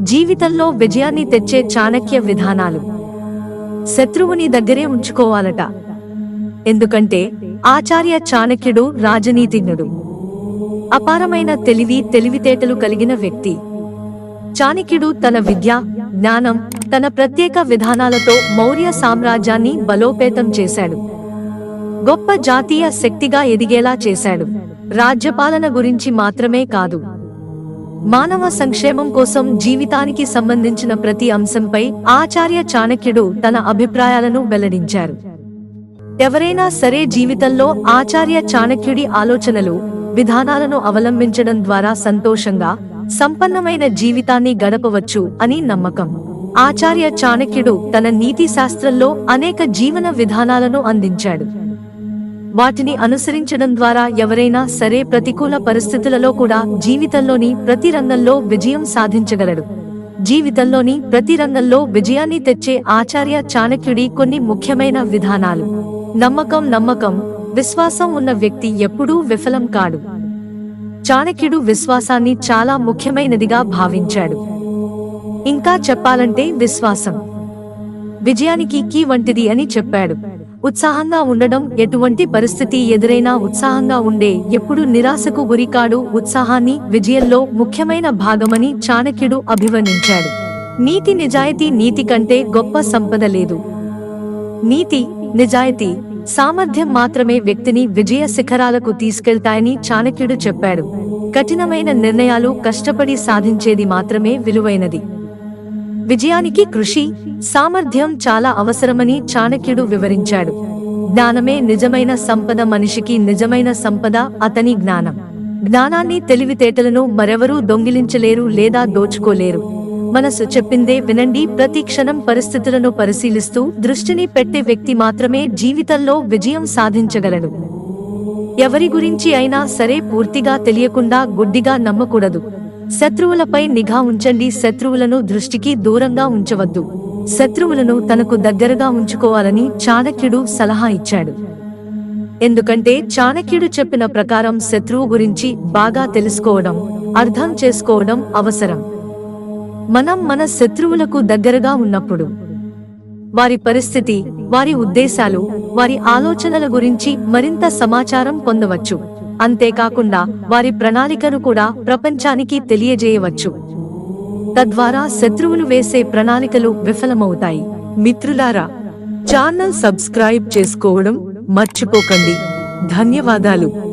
జీవితంలో విజయాన్ని తెచ్చే చాణక్య విధానాలు. శత్రువుని దగ్గరే ఉంచుకోవాలట. ఎందుకంటే ఆచార్య చాణక్యుడు రాజనీతిజ్ఞుడు. అపారమైన తెలివి తెలివితేటలు కలిగిన వ్యక్తి. చాణక్యుడు తన విద్య జ్ఞానం తన ప్రత్యేక విధానాలతో మౌర్య సామ్రాజ్యాన్ని బలోపేతం చేశాడు. గొప్ప జాతీయ శక్తిగా ఎదిగేలా చేశాడు. రాజ్యపాలన గురించి మాత్రమే కాదు. మానవ సంక్షేమం కోసం జీవితానికి సంబంధించిన ప్రతి అంశంపై ఆచార్య చాణక్యుడు తన అభిప్రాయాలను వెల్లడించారు. ఎవరైనా సరే జీవితంలో ఆచార్య చాణక్యుడి ఆలోచనలు విధానాలను అవలంబించడం ద్వారా సంతోషంగా సంపన్నమైన జీవితాన్ని గడపవచ్చు అని నమ్మకం. ఆచార్య చాణక్యుడు తన నీతి శాస్త్రంలో అనేక జీవన విధానాలను అందించాడు. వాటిని అనుసరించడం ద్వారా ఎవరైనా సరే ప్రతికూల పరిస్థితులలో కూడా జీవితంలోని ప్రతి రంగంలో విజయం సాధించగలడు జీవితంలోని ప్రతి రంగంలో విజయాన్ని తెచ్చే ఆచార్య చాణక్యుడి కొన్ని ముఖ్యమైన విధానాలు. నమ్మకం నమ్మకం విశ్వాసం ఉన్న వ్యక్తి ఎప్పుడూ విఫలం కాడు. చాణక్యుడు విశ్వాసాన్ని చాలా ముఖ్యమైనదిగా భావించాడు. ఇంకా చెప్పాలంటే విశ్వాసం. విజయానికి కీ వంటిది అని చెప్పాడు. ఉత్సాహంగా ఉండడం ఎటువంటి పరిస్థితి ఎదురైనా ఉత్సాహంగా ఉండే ఎప్పుడు నిరాశకు గురికాడు ఉత్సాహాన్ని విజయంలో ముఖ్యమైన భాగమని చాణక్యుడు అభివర్ణించాడు. నీతి నిజాయితీ నీతి కంటే గొప్ప సంపద లేదు. నీతి నిజాయితీ సామర్థ్యం మాత్రమే వ్యక్తిని విజయ శిఖరాలకు తీసుకెళ్తాయని చాణక్యుడు చెప్పాడు. కఠినమైన నిర్ణయాలు కష్టపడి సాధించేది మాత్రమే విలువైనది. విజయానికి కృషి సామర్థ్యం చాలా అవసరమని చాణక్యుడు వివరించాడు. జ్ఞానమే నిజమైన సంపద మనిషికి నిజమైన సంపద అతని జ్ఞానం. జ్ఞానాన్ని తెలివితేటలను మరెవరూ దొంగిలించలేరు లేదా దోచుకోలేరు. మనసు చెప్పిందే వినండి ప్రతి క్షణం పరిస్థితులను పరిశీలిస్తూ దృష్టిని పెట్టే వ్యక్తి మాత్రమే జీవితంలో విజయం సాధించగలడు. ఎవరి గురించి అయినా సరే పూర్తిగా తెలియకుండా గుడ్డిగా నమ్మకూడదు. శత్రువులపై నిఘా ఉంచండి శత్రువులను దృష్టికి దూరంగా ఉంచవద్దు. శత్రువులను తనకు దగ్గరగా ఉంచుకోవాలని చాణక్యుడు సలహా ఇచ్చాడు. ఎందుకంటే చాణక్యుడు చెప్పిన ప్రకారం శత్రువు గురించి బాగా తెలుసుకోవడం అర్థం చేసుకోవడం అవసరం. మనం మన శత్రువులకు దగ్గరగా ఉన్నప్పుడు వారి పరిస్థితి వారి ఉద్దేశాలు వారి ఆలోచనల గురించి మరింత సమాచారం పొందవచ్చు. అంతేకాకుండా వారి ప్రణాళికను కూడా ప్రపంచానికి తెలియజేయవచ్చు. తద్వారా శత్రువులు వేసే ప్రణాళికలు విఫలమవుతాయి. మిత్రులారా ఛానల్ సబ్స్క్రైబ్ చేసుకోవడం మర్చిపోకండి. ధన్యవాదాలు.